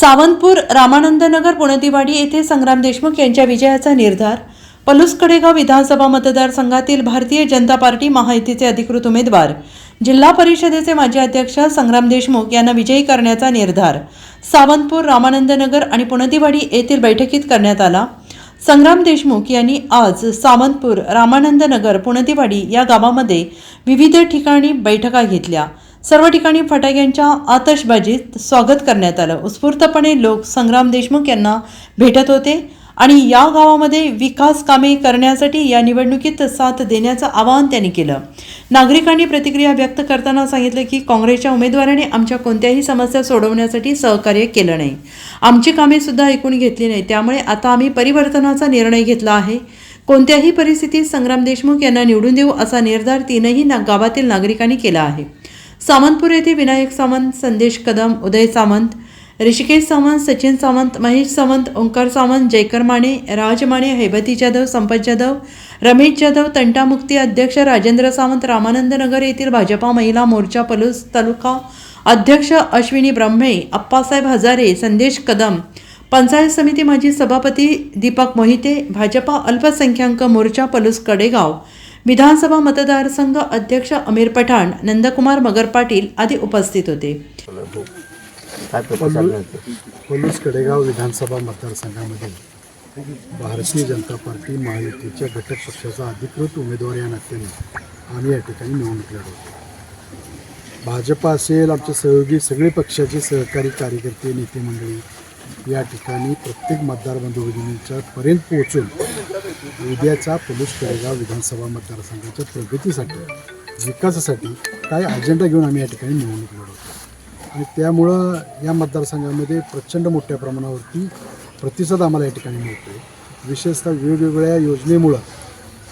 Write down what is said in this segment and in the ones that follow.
सावंतपूर रामानंदनगर पुणतीवाडी येथे संग्राम देशमुख यांच्या विजयाचा निर्धार. पलूस कडेगाव विधानसभा मतदारसंघातील भारतीय जनता पार्टी महायुतीचे अधिकृत उमेदवार. जिल्हा परिषदेचे माजी अध्यक्ष संग्राम देशमुख यांना विजयी करण्याचा निर्धार. सावंतपूर रामानंदनगर आणि पुणतीवाडी येथील बैठकीत करण्यात आला. संग्राम देशमुख यांनी आज सावंतपूर रामानंदनगर पुणतीवाडी या गावामध्ये विविध ठिकाणी बैठका घेतल्या. सर्व ठिकाणी फटाक्यांच्या आतषबाजीत स्वागत करण्यात आलं. उत्स्फूर्तपणे लोक संग्राम देशमुख यांना भेटत होते आणि या गावामध्ये विकास कामे करण्यासाठी या निवडणुकीत साथ देण्याचं आवाहन त्यांनी केलं. नागरिकांनी प्रतिक्रिया व्यक्त करताना सांगितलं की काँग्रेसच्या उमेदवाराने आमच्या कोणत्याही समस्या सोडवण्यासाठी सहकार्य केलं नाही. आमची कामे सुद्धा ऐकून घेतली नाही. त्यामुळे आता आम्ही परिवर्तनाचा निर्णय घेतला आहे. कोणत्याही परिस्थितीत संग्राम देशमुख यांना निवडून देऊ असा निर्धार तीनही ना गावातील नागरिकांनी केला आहे. सावंतपूर येथे विनायक सावंत संदेश कदम उदय सावंत ऋषिकेश सावंत सचिन सावंत महेश सावंत ओंकार सावंत जयकर माने राज माने हैबती जाधव संपत जाधव रमेश जाधव तंटामुक्ती अध्यक्ष राजेंद्र सावंत रामानंद नगर येथील भाजपा महिला मोर्चा पलूस तालुका अध्यक्ष अश्विनी ब्रह्मे अप्पासाहेब हजारे संदेश कदम पंचायत समिती माजी सभापती दीपक मोहिते भाजपा अल्पसंख्याक मोर्चा पलूस कडेगाव विधानसभा मतदारसंघ अध्यक्ष अमीर पठाण नंदकुमार मगर पाटील आदी उपस्थित होते. पलूस कडेगाव विधानसभा मतदारसंघामध्ये भारतीय जनता पार्टी महायुतीच्या घटक पक्षाचा अधिकृत उमेदवार या नात्याने आम्ही या ठिकाणी निवडणूक लढवतो. भाजप असेल आमचे सहयोगी सगळे पक्षाचे सहकारी कार्यकर्ते नेते मंडळी या ठिकाणी प्रत्येक मतदार बंधू भगिनींच्या पर्यंत पोहोचून उद्याचा पलूस कडेगाव विधानसभा मतदारसंघाच्या प्रगतीसाठी विकासासाठी काय अजेंडा घेऊन आम्ही या ठिकाणी निवडणूक लढवतो. आणि त्यामुळं या मतदारसंघामध्ये प्रचंड मोठ्या प्रमाणावरती प्रतिसाद आम्हाला या ठिकाणी मिळतो आहे विशेषतः वेगवेगळ्या योजनेमुळं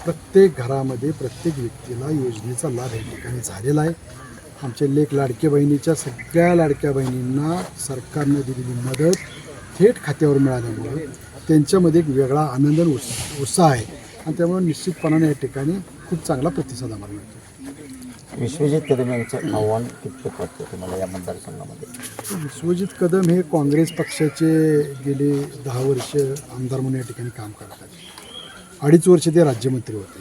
प्रत्येक घरामध्ये प्रत्येक व्यक्तीला योजनेचा लाभ या ठिकाणी झालेला आहे. आमचे लेख लाडक्या बहिणीच्या सगळ्या लाडक्या बहिणींना सरकारनं दिलेली मदत थेट खात्यावर मिळाल्यामुळं त्यांच्यामध्ये एक वेगळा आनंद आणि उत्स उत्साह आहे. आणि त्यामुळे निश्चितपणाने या ठिकाणी खूप चांगला प्रतिसाद आम्हाला मिळतो. विश्वजित कदम यांचं आव्हान कितपत वाटतं तुम्हाला या मतदारसंघामध्ये? विश्वजित कदम हे काँग्रेस पक्षाचे गेले दहा वर्ष आमदार म्हणून या ठिकाणी काम करतात. अडीच वर्ष ते राज्यमंत्री होते.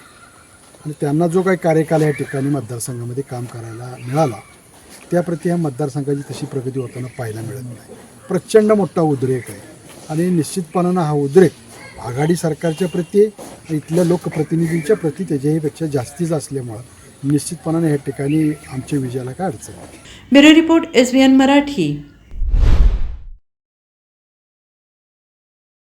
आणि त्यांना जो काही कार्यकाल या ठिकाणी मतदारसंघामध्ये काम करायला मिळाला त्याप्रती ह्या मतदारसंघाची तशी प्रगती होताना पाहायला मिळत नाही. प्रचंड मोठा उद्रेक आहे. आणि निश्चितपणानं हा उद्रेक आघाडी सरकारच्या प्रती इथल्या लोकप्रतिनिधींच्या प्रती त्याच्याहीपेक्षा जास्तीच असल्यामुळं निश्चितपणाने या ठिकाणी आमच्या विजयाला काय अडचण? Bureau report S Marathi.